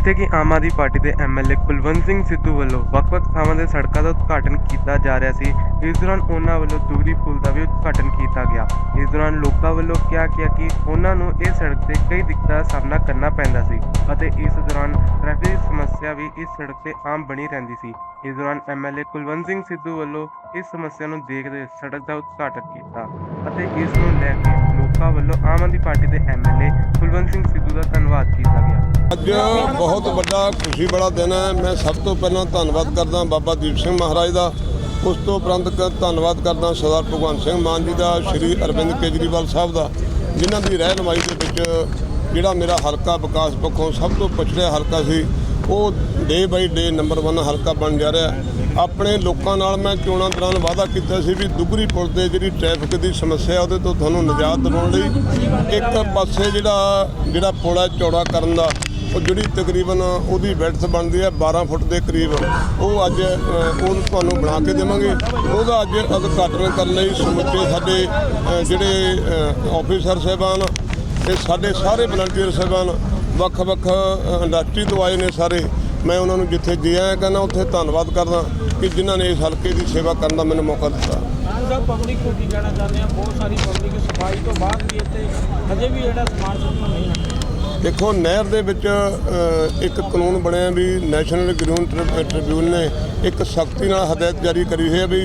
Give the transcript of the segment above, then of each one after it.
ਜਿੱਥੇ ਕਿ ਆਮ ਆਦਮੀ ਪਾਰਟੀ ਦੇ ਐਮਐਲਏ ਕੁਲਵੰਤ ਸਿੰਘ ਸਿੱਧੂ ਵੱਲੋਂ ਵੱਖ-ਵੱਖ ਥਾਵਾਂ ਦੇ ਸੜਕਾਂ ਦਾ ਉਦਘਾਟਨ ਕੀਤਾ ਜਾ ਰਿਹਾ ਸੀ। ਇਸ ਦੌਰਾਨ ਉਹਨਾਂ ਵੱਲੋਂ ਦੂਰੀ ਪੁਲ ਦਾ ਵੀ ਉਦਘਾਟਨ ਕੀਤਾ ਗਿਆ। ਇਸ ਦੌਰਾਨ ਲੋਕਾਂ ਵੱਲੋਂ ਕਿਹਾ ਗਿਆ ਕਿ ਉਹਨਾਂ ਨੂੰ ਇਹ ਸੜਕ ਤੇ ਕਈ ਦਿੱਕਤਾਂ ਦਾ ਸਾਹਮਣਾ ਕਰਨਾ ਪੈਂਦਾ ਸੀ ਅਤੇ ਇਸ ਦੌਰਾਨ ਟ੍ਰੈਫਿਕ ਦੀ ਸਮੱਸਿਆ ਵੀ ਇਸ ਸੜਕ ਤੇ ਆਮ ਬਣੀ ਰਹਿੰਦੀ ਸੀ। ਇਸ ਦੌਰਾਨ ਐਮਐਲਏ ਕੁਲਵੰਤ ਸਿੰਘ ਸਿੱਧੂ ਵੱਲੋਂ ਇਸ ਸਮੱਸਿਆ ਨੂੰ ਦੇਖਦੇ ਸੜਕ ਦਾ ਉਦਘਾਟਨ ਕੀਤਾ ਅਤੇ ਇਸ ਨੂੰ ਲੈ ਕੇ ਲੋਕਾਂ ਵੱਲੋਂ ਆਮ ਆਦਮੀ ਪਾਰਟੀ ਦੇ ਐਮਐਲਏ ਕੁਲਵੰਤ ਸਿੰਘ ਸਿੱਧੂ ਦਾ ਧੰਨਵਾਦ ਕੀਤਾ ਗਿਆ। ਅੱਜ ਬਹੁਤ ਵੱਡਾ ਖੁਸ਼ੀ ਵਾਲਾ ਦਿਨ ਹੈ। ਮੈਂ ਸਭ ਤੋਂ ਪਹਿਲਾਂ ਧੰਨਵਾਦ ਕਰਦਾ ਬਾਬਾ ਦੀਪ ਸਿੰਘ ਮਹਾਰਾਜ ਦਾ। ਉਸ ਤੋਂ ਉਪਰੰਤ ਧੰਨਵਾਦ ਕਰਦਾ ਸਰਦਾਰ ਭਗਵੰਤ ਸਿੰਘ ਮਾਨ ਜੀ ਦਾ, ਸ਼੍ਰੀ ਅਰਵਿੰਦ ਕੇਜਰੀਵਾਲ ਸਾਹਿਬ ਦਾ, ਜਿਨ੍ਹਾਂ ਦੀ ਰਹਿਨਮਾਈ ਦੇ ਵਿੱਚ ਜਿਹੜਾ ਮੇਰਾ ਹਲਕਾ ਵਿਕਾਸ ਪੱਖੋਂ ਸਭ ਤੋਂ ਪਛੜਿਆ ਹਲਕਾ ਸੀ, ਉਹ ਡੇ ਬਾਈ ਡੇ ਨੰਬਰ 1 ਹਲਕਾ ਬਣ ਜਾ ਰਿਹਾ ਆਪਣੇ ਲੋਕਾਂ ਨਾਲ ਮੈਂ ਚੋਣਾਂ ਦੌਰਾਨ ਵਾਅਦਾ ਕੀਤਾ ਸੀ ਵੀ ਦੁਗਰੀ ਪੁਲ ਤੇ ਜਿਹੜੀ ਟ੍ਰੈਫਿਕ ਦੀ ਸਮੱਸਿਆ ਉਹਦੇ ਤੋਂ ਤੁਹਾਨੂੰ ਨਿਜਾਤ ਦਿਵਾਉਣ ਲਈ ਇੱਕ ਪਾਸੇ ਜਿਹੜਾ ਜਿਹੜਾ ਪੁਲ ਹੈ ਚੌੜਾ ਕਰਨ ਦਾ ਉਹ ਜਿਹੜੀ ਤਕਰੀਬਨ ਉਹਦੀ ਵਿਡਥ ਬਣਦੀ ਹੈ 12 ਫੁੱਟ ਦੇ ਕਰੀਬ ਉਹ ਅੱਜ ਉਹ ਤੁਹਾਨੂੰ ਬਣਾ ਕੇ ਦੇਵਾਂਗੇ। ਉਹਦਾ ਅੱਜ ਉਦਘਾਟਨ ਕਰਨ ਲਈ ਸਮੁੱਚੇ ਸਾਡੇ ਜਿਹੜੇ ਅ, ਆਫੀਸਰ ਸਾਹਿਬਾਨ ਤੇ ਸਾਡੇ ਸਾਰੇ ਵਲੰਟੀਅਰ ਸਾਹਿਬਾਨ ਵੱਖ-ਵੱਖ ਇੰਡਸਟਰੀ ਤੋਂ ਆਏ ਨੇ ਸਾਰੇ। ਮੈਂ ਉਹਨਾਂ ਨੂੰ ਜਿੱਥੇ ਜੀ ਕਹਿੰਦਾ ਉੱਥੇ ਧੰਨਵਾਦ ਕਰਦਾ ਕਿ ਜਿਨ੍ਹਾਂ ਨੇ ਇਸ ਹਲਕੇ ਦੀ ਸੇਵਾ ਕਰਨ ਦਾ ਮੈਨੂੰ ਮੌਕਾ ਦਿੱਤਾ। ਸਭ ਪਬਲਿਕ ਨੂੰ ਕੀ ਕਹਿਣਾ ਚਾਹੁੰਦੇ ਆ? ਬਹੁਤ ਸਾਰੀ ਪਬਲਿਕ ਸਫ਼ਾਈ ਤੋਂ ਬਾਅਦ ਵੀ ਇੱਥੇ ਹਜੇ ਵੀ ਜਿਹੜਾ ਸਮਾਨ ਸੁੱਟਣਾ ਨਹੀਂ ਹੈ। ਦੇਖੋ, ਨਹਿਰ ਦੇ ਵਿੱਚ ਇੱਕ ਕਾਨੂੰਨ ਬਣਿਆ ਵੀ ਨੈਸ਼ਨਲ ਗ੍ਰੀਨ ਟ੍ਰਿ- ਟ੍ਰਿਬਿਊਨਲ ਨੇ ਇੱਕ ਸਖਤੀ ਨਾਲ ਹਦਾਇਤ ਜਾਰੀ ਕਰੀ ਹੋਈ ਹੈ ਵੀ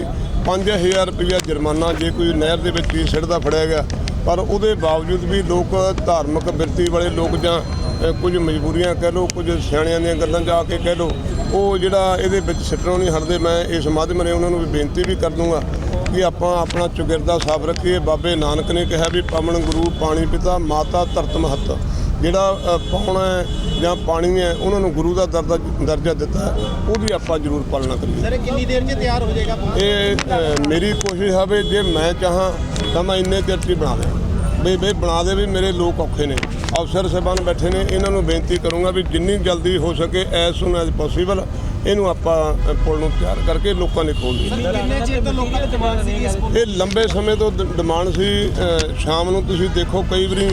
5000 ਰੁਪਇਆ ਜੁਰਮਾਨਾ ਜੇ ਕੋਈ ਨਹਿਰ ਦੇ ਵਿੱਚ ਵੀ ਸਿੱਟਦਾ ਫੜਿਆ ਗਿਆ, ਪਰ ਉਹਦੇ ਬਾਵਜੂਦ ਵੀ ਲੋਕ ਧਾਰਮਿਕ ਬਿਰਤੀ ਵਾਲੇ ਲੋਕ ਜਾਂ ਕੁਝ ਮਜਬੂਰੀਆਂ ਕਹਿ ਲਓ, ਕੁਝ ਸਿਆਣਿਆਂ ਦੀਆਂ ਗੱਲਾਂ ਜਾ ਕੇ ਕਹਿ ਲਓ, ਉਹ ਜਿਹੜਾ ਇਹਦੇ ਵਿੱਚ ਸਿੱਟਣੋਂ ਨਹੀਂ ਹਟਦੇ, ਮੈਂ ਇਸ ਮਾਧਿਅਮ ਨੇ ਉਹਨਾਂ ਨੂੰ ਵੀ ਬੇਨਤੀ ਵੀ ਕਰ ਦੂੰਗਾ ਕਿ ਆਪਾਂ ਆਪਣਾ ਚੁਗਿਰਦਾ ਸਾਫ਼ ਰੱਖੀਏ। ਬਾਬੇ ਨਾਨਕ ਨੇ ਕਿਹਾ ਵੀ ਪਵਨ ਗੁਰੂ, ਪਾਣੀ ਪਿਤਾ, ਮਾਤਾ ਧਰਤ ਮਹਤ ਜਿਹੜਾ ਪਾਉਣਾ ਹੈ ਜਾਂ ਪਾਣੀ ਹੈ ਉਹਨਾਂ ਨੂੰ ਗੁਰੂ ਦਾ ਦਰਜਾ ਦਰਜਾ ਦਿੱਤਾ ਉਹਦੀ ਆਪਾਂ ਜ਼ਰੂਰ ਪਾਲਣਾ ਕਰੀਏ। ਸਰ ਕਿੰਨੀ ਦੇਰ 'ਚ ਤਿਆਰ ਹੋ ਜਾਏਗਾ ਇਹ ਮੇਰੀ ਕੋਸ਼ਿਸ਼ ਹੈ ਵੀ ਜੇ ਮੈਂ ਚਾਹਾਂ ਤਾਂ ਮੈਂ ਇੰਨੇ ਚਿਰ 'ਚ ਹੀ ਬਣਾ ਦਿਆਂ ਵੀ ਵੀ ਬਣਾ ਦੇ ਵੀ ਮੇਰੇ ਲੋਕ ਔਖੇ ਨੇ। ਅਫਸਰ ਸਾਹਿਬਾਨ ਬੈਠੇ ਨੇ ਇਹਨਾਂ ਨੂੰ ਬੇਨਤੀ ਕਰੂੰਗਾ ਵੀ ਜਿੰਨੀ ਜਲਦੀ ਹੋ ਸਕੇ ਐਸ ਸੂਨ ਐਸ ਪੋਸੀਬਲ ਇਹਨੂੰ ਆਪਾਂ ਪੁਲ ਨੂੰ ਤਿਆਰ ਕਰਕੇ ਲੋਕਾਂ ਨੇ ਖੋਲ ਦਈਏ ਕਿੰਨੇ ਚਿਰ ਤੋਂ ਲੋਕਾਂ ਦੀ ਡਿਮਾਂਡ ਸੀ ਇਸ ਇਹ ਲੰਬੇ ਸਮੇਂ ਤੋਂ ਡਿਮਾਂਡ ਸੀ ਸ਼ਾਮ ਨੂੰ ਤੁਸੀਂ ਦੇਖੋ ਕਈ ਵਾਰੀ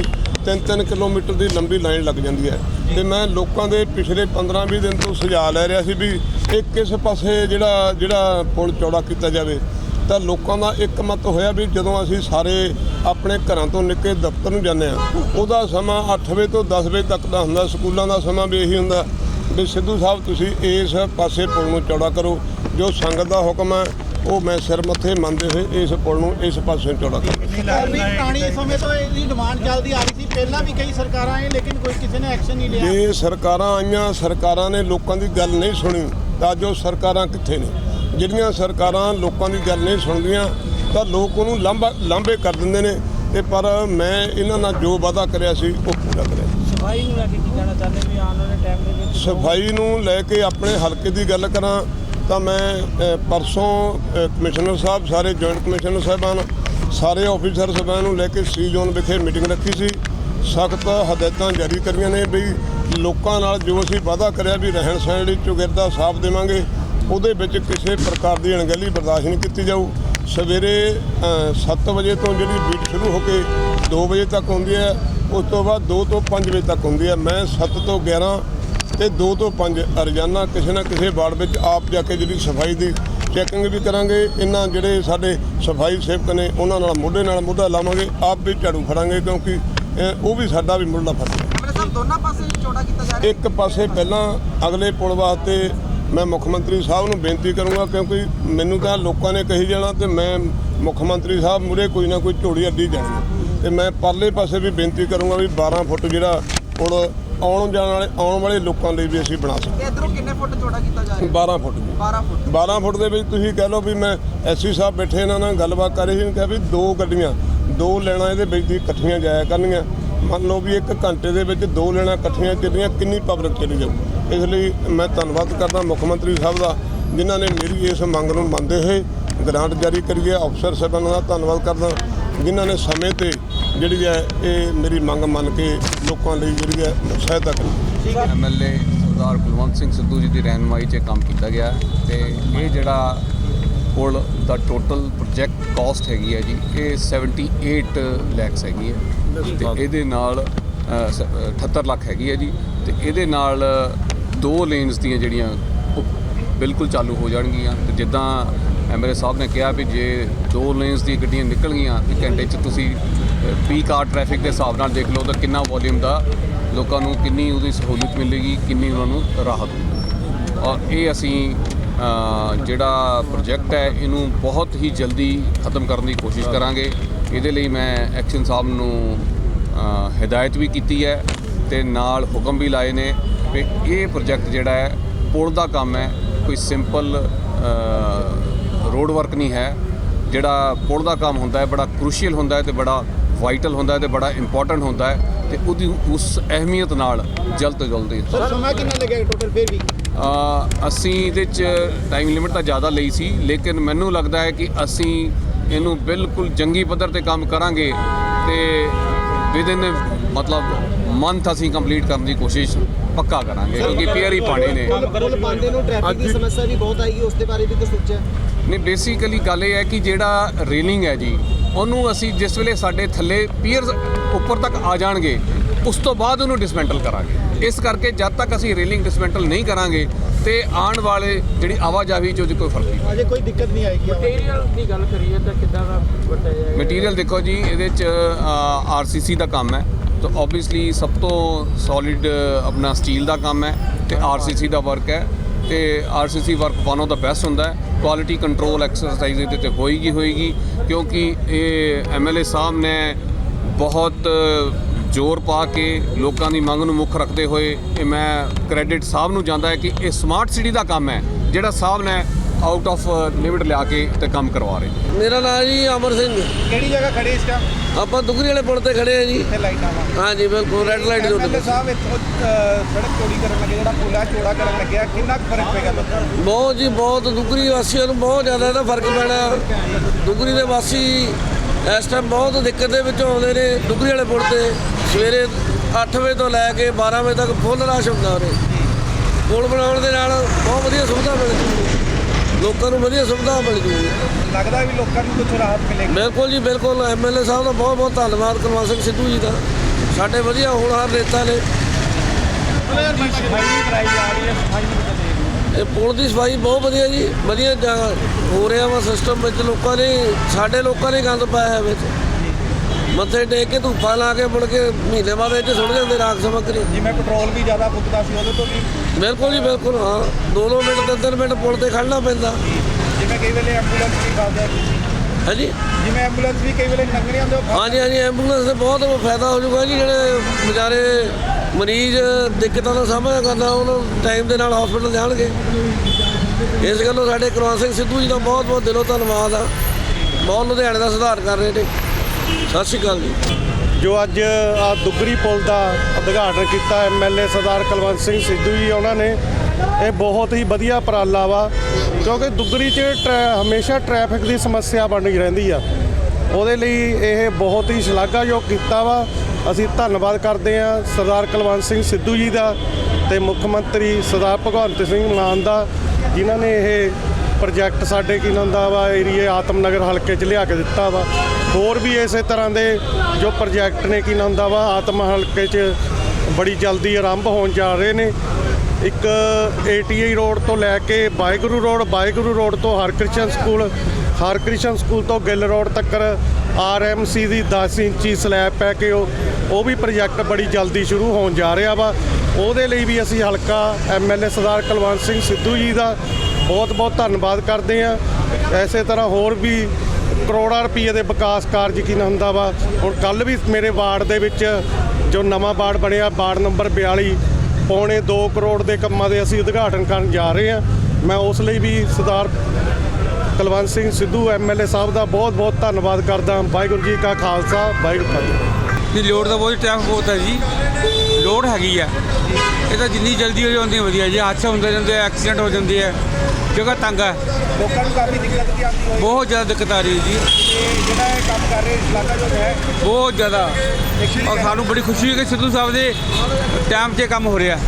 3-3 ਕਿਲੋਮੀਟਰ ਦੀ ਲੰਬੀ ਲਾਈਨ ਲੱਗ ਜਾਂਦੀ ਹੈ। ਤੇ ਮੈਂ ਲੋਕਾਂ ਦੇ ਪਿਛਲੇ 15-20 ਦਿਨ ਤੋਂ ਸੁਝਾਅ ਲੈ ਰਿਹਾ ਸੀ ਵੀ ਇਹ ਕਿਸ ਪਾਸੇ ਜਿਹੜਾ ਜਿਹੜਾ ਪੁਲ ਚੌੜਾ ਕੀਤਾ ਜਾਵੇ। ਤਾਂ ਲੋਕਾਂ ਦਾ ਇੱਕ ਮਤ ਹੋਇਆ ਵੀ ਜਦੋਂ ਅਸੀਂ ਸਾਰੇ ਆਪਣੇ ਘਰਾਂ ਤੋਂ ਨਿਕਲੇ ਦਫ਼ਤਰ ਨੂੰ ਜਾਂਦੇ ਆ ਉਹਦਾ ਸਮਾਂ 8 ਵਜੇ ਤੋਂ 10 ਵਜੇ ਤੱਕ ਦਾ ਹੁੰਦਾ, ਸਕੂਲਾਂ ਦਾ ਸਮਾਂ ਵੀ ਇਹੀ ਹੁੰਦਾ। ਵੀ ਸਿੱਧੂ ਸਾਹਿਬ, ਤੁਸੀਂ ਇਸ ਪਾਸੇ ਪੁਲ ਨੂੰ ਚੌੜਾ ਕਰੋ। ਜੋ ਸੰਗਤ ਦਾ ਹੁਕਮ ਹੈ, ਉਹ ਮੈਂ ਸਿਰ ਮੱਥੇ ਮੰਨਦੇ ਹੋਏ ਇਸ ਪੁਲ ਨੂੰ ਇਸ ਪਾਸੇ ਚੌੜਾ ਕਰੋ। ਵੀ ਪੁਰਾਣੀ ਸਮੇਂ ਤੋਂ ਇਹਦੀ ਡਿਮਾਂਡ ਚੱਲਦੀ ਆ ਰਹੀ ਸੀ। ਪਹਿਲਾਂ ਵੀ ਕਈ ਸਰਕਾਰਾਂ ਆਏ ਲੇਕਿਨ ਕੋਈ ਕਿਸੇ ਨੇ ਐਕਸ਼ਨ ਨਹੀਂ ਲਿਆ। ਜੇ ਸਰਕਾਰਾਂ ਆਈਆਂ ਸਰਕਾਰਾਂ ਨੇ ਲੋਕਾਂ ਦੀ ਗੱਲ ਨਹੀਂ ਸੁਣੀ ਤਾਂ ਜੋ ਸਰਕਾਰਾਂ ਕਿੱਥੇ ਨੇ? ਜਿਹੜੀਆਂ ਸਰਕਾਰਾਂ ਲੋਕਾਂ ਦੀ ਗੱਲ ਨਹੀਂ ਸੁਣਦੀਆਂ ਤਾਂ ਲੋਕ ਉਹਨੂੰ ਲਾਂਭਾ ਲਾਂਭੇ ਕਰ ਦਿੰਦੇ ਨੇ। ਤੇ ਪਰ ਮੈਂ ਇਹਨਾਂ ਨਾਲ ਜੋ ਵਾਅਦਾ ਕਰਿਆ ਸੀ ਉਹ ਪੂਰਾ ਕਰਿਆ। ਸਫ਼ਾਈ ਨੂੰ ਲੈ ਕੇ ਕੀ ਕਹਿਣਾ ਚਾਹੁੰਦੇ ਵੀ ਆਉਣ ਵਾਲੇ ਟਾਈਮ ਦੇ ਵਿੱਚ ਸਫ਼ਾਈ ਨੂੰ ਲੈ ਕੇ ਆਪਣੇ ਹਲਕੇ ਦੀ ਗੱਲ ਕਰਾਂ ਤਾਂ ਮੈਂ ਪਰਸੋਂ ਕਮਿਸ਼ਨਰ ਸਾਹਿਬ ਸਾਰੇ ਜੁਆਇੰਟ ਕਮਿਸ਼ਨਰ ਸਾਹਿਬਾਨ ਸਾਰੇ ਆਫੀਸਰ ਸਾਹਿਬਾਨ ਨੂੰ ਲੈ ਕੇ ਸੀ ਜ਼ੋਨ ਵਿਖੇ ਮੀਟਿੰਗ ਰੱਖੀ ਸੀ। ਸਖਤ ਹਦਾਇਤਾਂ ਜਾਰੀ ਕਰੀਆਂ ਨੇ ਵੀ ਲੋਕਾਂ ਨਾਲ ਜੋ ਅਸੀਂ ਵਾਅਦਾ ਕਰਿਆ ਵੀ ਰਹਿਣ ਸਹਿਣ ਲਈ ਚੁਗਿਰਦਾ ਸਾਫ਼ ਦੇਵਾਂਗੇ, ਉਹਦੇ ਵਿੱਚ ਕਿਸੇ ਪ੍ਰਕਾਰ ਦੀ ਅਣਗਹਿਲੀ ਬਰਦਾਸ਼ਤ ਨਹੀਂ ਕੀਤੀ ਜਾਊ। ਸਵੇਰੇ 7 ਵਜੇ ਤੋਂ ਜਿਹੜੀ ਬੀਟ ਸ਼ੁਰੂ ਹੋ ਕੇ 2 ਵਜੇ ਤੱਕ ਹੁੰਦੀ ਹੈ, ਉਸ ਤੋਂ ਬਾਅਦ 2 ਤੋਂ 5 ਵਜੇ ਤੱਕ ਹੁੰਦੀ ਹੈ। ਮੈਂ 7 ਤੋਂ 11 ਤੇ 2 ਤੋਂ 5 ਰੋਜ਼ਾਨਾ ਕਿਸੇ ਨਾ ਕਿਸੇ ਵਾਰਡ ਵਿੱਚ ਆਪ ਜਾ ਕੇ ਜਿਹੜੀ ਸਫ਼ਾਈ ਦੀ ਚੈਕਿੰਗ ਵੀ ਕਰਾਂਗੇ। ਇਹਨਾਂ ਜਿਹੜੇ ਸਾਡੇ ਸਫ਼ਾਈ ਸੇਵਕ ਨੇ, ਉਹਨਾਂ ਨਾਲ ਮੋਢੇ ਨਾਲ ਮੋਢਾ ਲਾਵਾਂਗੇ। ਆਪ ਵੀ ਝਾੜੂ ਫੜਾਂਗੇ ਕਿਉਂਕਿ ਅਹ, ਉਹ ਵੀ ਸਾਡਾ ਵੀ ਮੁੱਢਲਾ ਫਰਜ਼ ਹੈ। ਮੇਰੇ ਸਾਹਿਬ ਦੋਨਾਂ ਪਾਸੇ ਚੌੜਾ ਕੀਤਾ ਜਾ ਰਿਹਾ ਇੱਕ ਪਾਸੇ ਪਹਿਲਾਂ ਅਗਲੇ ਪੁਲ ਵਾਸਤੇ ਮੈਂ ਮੁੱਖ ਮੰਤਰੀ ਸਾਹਿਬ ਨੂੰ ਬੇਨਤੀ ਕਰੂੰਗਾ ਕਿਉਂਕਿ ਮੈਨੂੰ ਤਾਂ ਲੋਕਾਂ ਨੇ ਕਹੀ ਜਾਣਾ ਤੇ ਮੈਂ ਮੁੱਖ ਮੰਤਰੀ ਸਾਹਿਬ ਮੂਰੇ ਕੋਈ ਨਾ ਕੋਈ ਝੋੜੀ ਅੱਡੀ ਜਾਣੀ ਹੈ। ਤੇ ਮੈਂ ਪਰਲੇ ਪਾਸੇ ਵੀ ਬੇਨਤੀ ਕਰੂੰਗਾ ਵੀ 12 ਫੁੱਟ ਜਿਹੜਾ ਪੁਲ ਆਉਣ ਜਾਣ ਵਾਲੇ ਆਉਣ ਵਾਲੇ ਲੋਕਾਂ ਲਈ ਵੀ ਅਸੀਂ ਬਣਾ ਸਕੀਏ। ਤੇ ਇਧਰੋਂ ਕਿੰਨੇ ਫੁੱਟ ਚੌੜਾ ਕੀਤਾ ਜਾ ਰਿਹਾ 12 ਫੁੱਟ ਜੀ। 12 ਫੁੱਟ। 12 ਫੁੱਟ ਦੇ ਵਿੱਚ ਤੁਸੀਂ ਕਹਿ ਲਓ ਵੀ ਮੈਂ ਐਸਸੀ ਸਾਹਿਬ ਬੈਠੇ ਇਹਨਾਂ ਨਾਲ ਗੱਲਬਾਤ ਕਰ ਰਹੀ ਸੀ ਕਿਹਾ ਵੀ ਦੋ ਗੱਡੀਆਂ ਦੋ ਲੈਣਾ ਇਹਦੇ ਵਿੱਚ ਦੀ ਇਕੱਠੀਆਂ ਜਾਇਆ ਕਰਨੀਆਂ। ਮੰਨ ਲਓ ਵੀ ਇੱਕ ਘੰਟੇ ਦੇ ਵਿੱਚ ਦੋ ਲੈਣਾ ਇਕੱਠੀਆਂ ਚੱਲੀਆਂ ਕਿੰਨੀ ਪਬਲਿਕ ਚਲੀ ਜਾਊ। ਇਸ ਲਈ ਮੈਂ ਧੰਨਵਾਦ ਕਰਦਾ ਮੁੱਖ ਮੰਤਰੀ ਸਾਹਿਬ ਦਾ ਜਿਨ੍ਹਾਂ ਨੇ ਮੇਰੀ ਇਸ ਮੰਗ ਨੂੰ ਮੰਨਦੇ ਹੋਏ ਗ੍ਰਾਂਟ ਜਾਰੀ ਕਰੀ ਹੈ। ਅਫਸਰ ਸਾਹਿਬਾਨਾਂ ਦਾ ਧੰਨਵਾਦ ਕਰਦਾ ਜਿਨ੍ਹਾਂ ਨੇ ਸਮੇਂ ਤੇ ਜਿਹੜੀ ਹੈ ਇਹ ਮੇਰੀ ਮੰਗ ਮੰਨ ਕੇ ਲੋਕਾਂ ਲਈ ਜਿਹੜੀ ਹੈ ਸਹਾਇਤਾ ਕਰੀ। ਐਮਐਲਏ ਸਰਦਾਰ ਕੁਲਵੰਤ ਸਿੰਘ ਸਿੱਧੂ ਜੀ ਦੀ ਰਹਿਨਮਾਈ 'ਚ ਕੰਮ ਕੀਤਾ ਗਿਆ ਤੇ ਇਹ ਜਿਹੜਾ ਪੁਲ ਦਾ ਟੋਟਲ ਪ੍ਰੋਜੈਕਟ ਕਾਸਟ ਹੈਗੀ ਹੈ ਜੀ ਇਹ 78 ਲੈਕਸ ਹੈਗੀ ਹੈ। ਤੇ ਇਹਦੇ ਨਾਲ ਅ, ਸ- ਅ, 78 ਲੱਖ ਹੈਗੀ ਹੈ ਜੀ। ਤੇ ਇਹਦੇ ਨਾਲ ਦੋ ਲੇਨਸ ਦੀਆਂ ਜਿਹੜੀਆਂ ਬਿਲਕੁਲ ਚਾਲੂ ਹੋ ਜਾਣਗੀਆਂ। ਤੇ ਜਿੱਦਾਂ ਐਮਐਲਏ ਸਾਹਿਬ ਨੇ ਕਿਹਾ ਵੀ ਜੇ ਦੋ ਲੇਨਸ ਦੀਆਂ ਗੱਡੀਆਂ ਨਿਕਲ ਗਈਆਂ ਤੇ ਘੰਟੇ 'ਚ ਤੁਸੀਂ ਪੀਕ ਆਰ ਟ੍ਰੈਫਿਕ ਦੇ ਹਿਸਾਬ ਨਾਲ ਦੇਖ ਲਓ ਤਾਂ ਕਿੰਨਾ ਵੋਲਿਊਮ ਦਾ ਲੋਕਾਂ ਨੂੰ ਕਿੰਨੀ ਉਹਦੀ ਸਹੂਲਤ ਮਿਲੇਗੀ ਕਿੰਨੀ ਉਹਨਾਂ ਨੂੰ ਰਾਹਤ ਔਰ ਇਹ ਅਸੀਂ ਜਿਹੜਾ ਪ੍ਰੋਜੈਕਟ ਹੈ ਇਹਨੂੰ ਬਹੁਤ ਹੀ ਜਲਦੀ ਖਤਮ ਕਰਨ ਦੀ ਕੋਸ਼ਿਸ਼ ਕਰਾਂਗੇ। ਇਹਦੇ ਲਈ ਮੈਂ ਐਕਸ਼ਨ ਸਾਹਿਬ ਨੂੰ ਅ, ਹਦਾਇਤ ਵੀ ਕੀਤੀ ਹੈ ਤੇ ਨਾਲ ਹੁਕਮ ਵੀ ਲਾਏ ਨੇ ਕਿ ਇਹ ਪ੍ਰੋਜੈਕਟ ਜਿਹੜਾ ਹੈ ਪੁਲ ਦਾ ਕੰਮ ਹੈ। ਕੋਈ ਸਿੰਪਲ ਰੋਡ ਵਰਕ ਨਹੀਂ ਹੈ। ਜਿਹੜਾ ਪੁਲ ਦਾ ਕੰਮ ਹੁੰਦਾ ਹੈ ਬੜਾ ਕ੍ਰੂਸ਼ੀਅਲ ਹੁੰਦਾ ਹੈ ਤੇ ਬੜਾ ਵਾਈਟਲ ਹੁੰਦਾ ਹੈ ਤੇ ਬੜਾ ਇੰਪੋਰਟੈਂਟ ਹੁੰਦਾ ਹੈ ਤੇ ਉਹਦੀ ਉਸ ਅਹਿਮੀਅਤ ਨਾਲ ਜਲਦ ਤੋਂ ਜਲਦੀ ਸਮਾਂ ਕਿੰਨਾ ਲੱਗੇਗਾ ਟੋਟਲ ਫੇਰ ਵੀ? ਅਸੀਂ ਇਹਦੇ 'ਚ ਟਾਈਮ ਲਿਮਿਟ ਤਾਂ ਜ਼ਿਆਦਾ ਲਈ ਸੀ ਲੇਕਿਨ ਮੈਨੂੰ ਲੱਗਦਾ ਹੈ ਕਿ ਅਸੀਂ ਇਹਨੂੰ ਬਿਲਕੁਲ ਜੰਗੀ ਪੱਧਰ ਤੇ ਕੰਮ ਕਰਾਂਗੇ ਤੇ ਵਿਦਿਨ ਮਤਲਬ ਮੰਥ ਅਸੀਂ ਕੰਪਲੀਟ ਕਰਨ ਦੀ ਕੋਸ਼ਿਸ਼ ਪੱਕਾ ਕਰਾਂਗੇ ਕਿਉਂਕਿ ਪੀਆਰ ਹੀ ਪਾਣੇ ਨੇ। ਪੁੱਲ ਪਾਉਂਦੇ ਨੂੰ ਟ੍ਰੈਫਿਕ ਦੀ ਸਮੱਸਿਆ ਵੀ ਬਹੁਤ ਆਏਗੀ ਉਸ ਦੇ ਬਾਰੇ ਵੀ ਤਾਂ ਸੋਚਿਆ ਨਹੀਂ ਬੇਸਿਕਲੀ ਗੱਲ ਇਹ ਹੈ ਕਿ ਜਿਹੜਾ ਰੇਲਿੰਗ ਹੈ ਜੀ ਉਹਨੂੰ ਅਸੀਂ ਜਿਸ ਵੇਲੇ ਸਾਡੇ ਥੱਲੇ ਪੀਅਰਸ ਉੱਪਰ ਤੱਕ ਆ ਜਾਣਗੇ ਉਸ ਤੋਂ ਬਾਅਦ ਉਹਨੂੰ ਡਿਸਮੈਂਟਲ ਕਰਾਂਗੇ। ਇਸ ਕਰਕੇ ਜਦ ਤੱਕ ਅਸੀਂ ਰੇਲਿੰਗ ਡਿਸਮੈਂਟਲ ਨਹੀਂ ਕਰਾਂਗੇ ਤੇ ਆਉਣ ਵਾਲੇ ਜਿਹੜੀ ਆਵਾਜਾਈ 'ਚ ਉਹਦੀ ਕੋਈ ਫ਼ਰਕ ਨਹੀਂ ਅਜੇ ਕੋਈ ਦਿੱਕਤ ਨਹੀਂ ਆਏਗੀ ਮਟੀਰੀਅਲ ਦੀ ਗੱਲ ਕਰੀਏ ਤਾਂ ਕਿੱਦਾਂ ਦਾ ਵਰਤਿਆ ਜਾਏਗਾ ਮਟੀਰੀਅਲ ਦੇਖੋ ਜੀ ਇਹਦੇ 'ਚ ਆਰਸੀਸੀ ਦਾ ਕੰਮ ਹੈ। ਤਾਂ ਆਬਵੀਅਸਲੀ ਸਭ ਤੋਂ ਸੋਲਿਡ ਆਪਣਾ ਸਟੀਲ ਦਾ ਕੰਮ ਹੈ ਤੇ ਆਰਸੀਸੀ ਦਾ ਵਰਕ ਹੈ। ਤੇ ਆਰਸੀਸੀ ਵਰਕ ਵਨ ਆਫ ਦਾ ਬੈਸਟ ਹੁੰਦਾ ਹੈ। ਕੁਆਲਿਟੀ ਕੰਟਰੋਲ ਐਕਸਰਸਾਈਜ਼ ਇਹਦੇ ਤੇ ਹੋਏਗੀ ਹੋਏਗੀ। ਕਿਉਂਕਿ ਇਹ ਐਮਐਲਏ ਸਾਹਿਬ ਨੇ ਬਹੁਤ ਜ਼ੋਰ ਪਾ ਕੇ ਲੋਕਾਂ ਦੀ ਮੰਗ ਨੂੰ ਮੁੱਖ ਰੱਖਦੇ ਹੋਏ ਇਹ ਮੈਂ ਕ੍ਰੈਡਿਟ ਸਾਹਿਬ ਨੂੰ ਜਾਂਦਾ ਹੈ ਕਿ ਇਹ ਸਮਾਰਟ ਸਿਟੀ ਦਾ ਕੰਮ ਹੈ ਜਿਹੜਾ ਸਾਹਿਬ ਨੇ ਆਊਟ ਆਫ ਲਿਮਿਟ ਲਿਆ ਕੇ ਤੇ ਕੰਮ ਕਰਵਾ ਰਹੇ ਮੇਰਾ ਨਾਮ ਜੀ ਅਮਰ ਸਿੰਘ। ਕਿਹੜੀ ਜਗ੍ਹਾ ਖੜੇ ਇਸ ਟਾਈਮ ਆਪਾਂ ਦੁਗਰੀ ਵਾਲੇ ਪੁਲ ਤੇ ਖੜੇ ਆ ਜੀ। ਤੇ ਲਾਈਟਾਂ ਵਾ। ਹਾਂਜੀ ਬਿਲਕੁਲ ਰੈੱਡ ਲਾਈਟ ਦੇ ਉੱਤੇ ਸਾਹਿਬ ਇੱਥੋਂ ਸੜਕ ਚੋੜੀ ਕਰਨ ਲੱਗੇ ਜਿਹੜਾ ਪੁਲਾ ਚੋੜਾ ਕਰਨ ਲੱਗਿਆ ਕਿੰਨਾ ਕੁ ਫ਼ਰਕ ਪਏਗਾ ਲੋਕਾਂ ਨੂੰ ਬਹੁਤ ਜੀ ਬਹੁਤ ਦੁਗਰੀ ਵਾਸੀਆਂ ਨੂੰ ਬਹੁਤ ਜ਼ਿਆਦਾ ਇਹਦਾ ਫ਼ਰਕ ਪੈਣਾ। ਦੁਗਰੀ ਦੇ ਵਾਸੀ ਇਸ ਟਾਈਮ ਬਹੁਤ ਦਿੱਕਤ ਦੇ ਵਿੱਚ ਆਉਂਦੇ ਨੇ ਦੁਗਰੀ ਵਾਲੇ ਪੁਲ ਤੇ। ਸਵੇਰੇ 8 ਵਜੇ ਤੋਂ ਲੈ ਕੇ 12 ਵਜੇ ਤੱਕ ਫੁੱਲ ਰਸ਼ ਹੁੰਦਾ ਉਰੇ। ਪੁਲ ਬਣਾਉਣ ਦੇ ਨਾਲ ਬਹੁਤ ਵਧੀਆ ਸੁਵਿਧਾ ਮਿਲ ਜੂਗੀ ਲੋਕਾਂ ਨੂੰ ਵਧੀਆ ਸੁਵਿਧਾ ਮਿਲ ਜੂਗੀ ਲੱਗਦਾ ਵੀ ਲੋਕਾਂ ਨੂੰ ਕੁਝ ਰਾਹਤ ਮਿਲੇਗੀ। ਬਿਲਕੁਲ ਜੀ ਬਿਲਕੁਲ। ਐਮਐਲਏ ਸਾਹਿਬ ਦਾ ਬਹੁਤ ਬਹੁਤ ਧੰਨਵਾਦ ਕੁਲਵੰਤ ਸਿੰਘ ਸਿੱਧੂ ਜੀ ਦਾ। ਸਾਡੇ ਵਧੀਆ ਹੋਣਹਾਰ ਨੇਤਾ ਨੇ? ਇਹ ਪੁਲ ਦੀ ਸਫ਼ਾਈ ਬਹੁਤ ਵਧੀਆ ਜੀ। ਵਧੀਆ ਹੋ ਰਿਹਾ ਵਾ ਸਿਸਟਮ ਵਿੱਚ। ਲੋਕਾਂ ਨੇ ਸਾਡੇ ਲੋਕਾਂ ਨੇ ਗੰਦ ਪਾਇਆ ਹੈ ਵਿੱਚ। ਮੱਥੇ ਟੇਕ ਕੇ ਧੁੱਪਾਂ ਲਾ ਕੇ ਮੁੜ ਕੇ ਮਹੀਨੇ ਬਾਅਦ ਇੱਥੇ ਸੁੱਟ ਜਾਂਦੇ ਰਾਖ ਸਮੱਗਰੀ। ਜਿਵੇਂ ਪੈਟਰੋਲ ਵੀ ਜ਼ਿਆਦਾ ਫੁੱਕਦਾ ਸੀ ਉਹਦੇ ਤੋਂ ਵੀ। ਬਿਲਕੁਲ ਜੀ ਬਿਲਕੁਲ ਹਾਂ। ਦੋ ਦੋ ਮਿੰਟ ਤਿੰਨ ਤਿੰਨ ਮਿੰਟ ਪੁਲ ਤੇ ਖੜਨਾ ਪੈਂਦਾ। ਜਿਵੇਂ ਕਈ ਵੇਲੇ ਐਂਬੂਲੈਂਸ ਵੀ ਫਸਦਾ ਹਾਂਜੀ? ਜਿਵੇਂ ਐਂਬੂਲੈਂਸ ਵੀ ਕਈ ਵੇਲੇ ਲੰਘ ਜਾਂਦੇ ਉਹ ਹਾਂਜੀ ਹਾਂਜੀ ਐਂਬੂਲੈਂਸ ਦੇ ਬਹੁਤ ਫਾਇਦਾ ਹੋ ਜਾਊਗਾ ਜੀ ਜਿਹੜੇ ਵਿਚਾਰੇ ਮਰੀਜ਼ ਦਿੱਕਤਾਂ ਦਾ ਸਾਹਮਣਾ ਕਰਨਾ ਉਹਨਾਂ ਟਾਈਮ ਦੇ ਨਾਲ ਹਸਪੀਟਲ ਜਾਣਗੇ। ਇਸ ਗੱਲੋਂ ਸਾਡੇ ਕੁਲਵੰਤ ਸਿੰਘ ਸਿੱਧੂ ਜੀ ਦਾ ਬਹੁਤ ਬਹੁਤ ਦਿਲੋਂ ਧੰਨਵਾਦ ਆ। ਬਹੁਤ ਲੁਧਿਆਣੇ ਦਾ ਸੁਧਾਰ ਕਰ ਰਹੇ ਨੇ। ਸਤਿ ਸ਼੍ਰੀ ਅਕਾਲ ਜੀ। ਜੋ ਅੱਜ ਆ ਦੁੱਗਰੀ ਪੁਲ ਦਾ ਉਦਘਾਟਨ ਕੀਤਾ ਐਮਐਲਏ ਸਰਦਾਰ ਕੁਲਵੰਤ ਸਿੰਘ ਸਿੱਧੂ ਜੀ, ਉਹਨਾਂ ਨੇ, ਇਹ ਬਹੁਤ ਹੀ ਵਧੀਆ ਉਪਰਾਲਾ ਵਾ, ਕਿਉਂਕਿ ਦੁੱਗਰੀ 'ਚ ਟਰੈ- ਹਮੇਸ਼ਾ ਟ੍ਰੈਫਿਕ ਦੀ ਸਮੱਸਿਆ ਬਣੀ ਰਹਿੰਦੀ ਆ। ਉਹਦੇ ਲਈ ਇਹ ਬਹੁਤ ਹੀ ਸ਼ਲਾਘਾਯੋਗ ਕੀਤਾ ਵਾ। ਅਸੀਂ ਧੰਨਵਾਦ ਕਰਦੇ ਹਾਂ ਸਰਦਾਰ ਕੁਲਵੰਤ ਸਿੰਘ ਸਿੱਧੂ ਜੀ ਦਾ ਤੇ ਮੁੱਖ ਮੰਤਰੀ ਸਰਦਾਰ ਭਗਵੰਤ ਸਿੰਘ ਮਾਨ ਦਾ, ਜਿਨ੍ਹਾਂ ਨੇ ਇਹ ਪ੍ਰੋਜੈਕਟ ਸਾਡੇ ਕੀ ਨੰਦਾ ਵਾ, ਏਰੀਏ ਆਤਮ ਨਗਰ ਹਲਕੇ 'ਚ ਲਿਆ ਕੇ ਦਿੱਤਾ ਵਾ। ਹੋਰ ਵੀ ਇਸੇ ਤਰ੍ਹਾਂ ਦੇ ਜੋ ਪ੍ਰੋਜੈਕਟ ਨੇ, ਕੀ ਨੰਦਾ ਵਾ, ਆਤਮਾ ਹਲਕੇ 'ਚ ਬੜੀ ਜਲਦੀ ਆਰੰਭ ਹੋਣ ਜਾ ਰਹੇ ਨੇ। ਇੱਕ ਏਟੀਆਈ ਰੋਡ ਤੋਂ ਲੈ ਕੇ ਬਾਈਗੁਰੂ ਰੋਡ ਬਾਈਗੁਰੂ ਰੋਡ ਤੋਂ ਹਰਕ੍ਰਿਸ਼ਨ ਸਕੂਲ ਹਰਕ੍ਰਿਸ਼ਨ ਸਕੂਲ ਤੋਂ ਗਿੱਲ ਰੋਡ ਤੱਕ ਆਰਐਮਸੀ ਦੀ 10 ਇੰਚੀ ਸਲੈਬ ਪੈ ਕੇ ਉਹ ਉਹ ਵੀ ਪ੍ਰੋਜੈਕਟ ਬੜੀ ਜਲਦੀ ਸ਼ੁਰੂ ਹੋਣ ਜਾ ਰਿਹਾ ਵਾ। ਉਹਦੇ ਲਈ ਵੀ ਅਸੀਂ ਹਲਕਾ ਐਮਐਲਏ ਸਰਦਾਰ ਕੁਲਵੰਤ ਸਿੰਘ ਸਿੱਧੂ ਜੀ ਦਾ ਬਹੁਤ ਬਹੁਤ ਧੰਨਵਾਦ ਕਰਦੇ ਹਾਂ। ਐਸੇ ਤਰ੍ਹਾਂ ਹੋਰ ਵੀ ਕਰੋੜਾਂ ਰੁਪਏ ਦੇ ਵਿਕਾਸ ਕਾਰਜ ਕੀ ਹੁੰਦਾ ਵਾ। ਹੁਣ ਕੱਲ ਵੀ ਮੇਰੇ ਵਾਰਡ ਦੇ ਵਿੱਚ ਜੋ ਨਵਾਂ ਵਾਰਡ ਬਣਿਆ, ਵਾਰਡ ਨੰਬਰ 42 ਪੌਣੇ 2 ਕਰੋੜ ਦੇ ਕੰਮਾਂ ਦੇ ਅਸੀਂ ਉਦਘਾਟਨ ਕਰਨ ਜਾ ਰਹੇ ਹਾਂ। ਮੈਂ ਉਸ ਲਈ ਵੀ ਸਰਦਾਰ ਕੁਲਵੰਤ ਸਿੰਘ ਸਿੱਧੂ ਐਮਐਲਏ ਸਾਹਿਬ ਦਾ ਬਹੁਤ ਬਹੁਤ ਧੰਨਵਾਦ ਕਰਦਾ ਵਾਹਿਗੁਰੂ ਜੀ ਕਾ ਖਾਲਸਾ, ਵਾਹਿਗੁਰੂ ਜੀ ਕੀ ਦੀ ਲੋਡ ਦਾ ਬਹੁਤ ਟਾਈਮ ਬਹੁਤ ਹੈ ਜੀ। ਲੋਡ ਹੈਗੀ ਆ। ਇਹ ਤਾਂ ਜਿੰਨੀ ਜਲਦੀ ਹੋ ਜਾਂਦੀ ਹੈ ਵਧੀਆ ਜੀ। ਹਾਦਸੇ ਹੁੰਦੇ ਜਾਂਦੇ ਐਕਸੀਡੈਂਟ ਹੋ ਜਾਂਦੇ ਆ। ਜਗ੍ਹਾ ਤੰਗ ਹੈ ਲੋਕਾਂ ਨੂੰ ਕਾਫੀ ਦਿੱਕਤ ਵੀ ਆਉਂਦੀ ਹੋਈ। ਬਹੁਤ ਜ਼ਿਆਦਾ ਦਿੱਕਤ ਆ ਰਹੀ ਹੈ ਜੀ। ਤੇ ਜਿਹੜਾ ਇਹ ਕੰਮ ਕਰ ਰਹੇ ਇਲਾਕਾ ਜੋ ਹੈ ਬਹੁਤ ਜ਼ਿਆਦਾ। ਔਰ ਸਾਨੂੰ ਬੜੀ ਖੁਸ਼ੀ ਹੈ ਕਿ ਸਿੱਧੂ ਸਾਹਿਬ ਦੇ ਟਾਈਮ 'ਤੇ ਕੰਮ ਹੋ ਰਿਹਾ।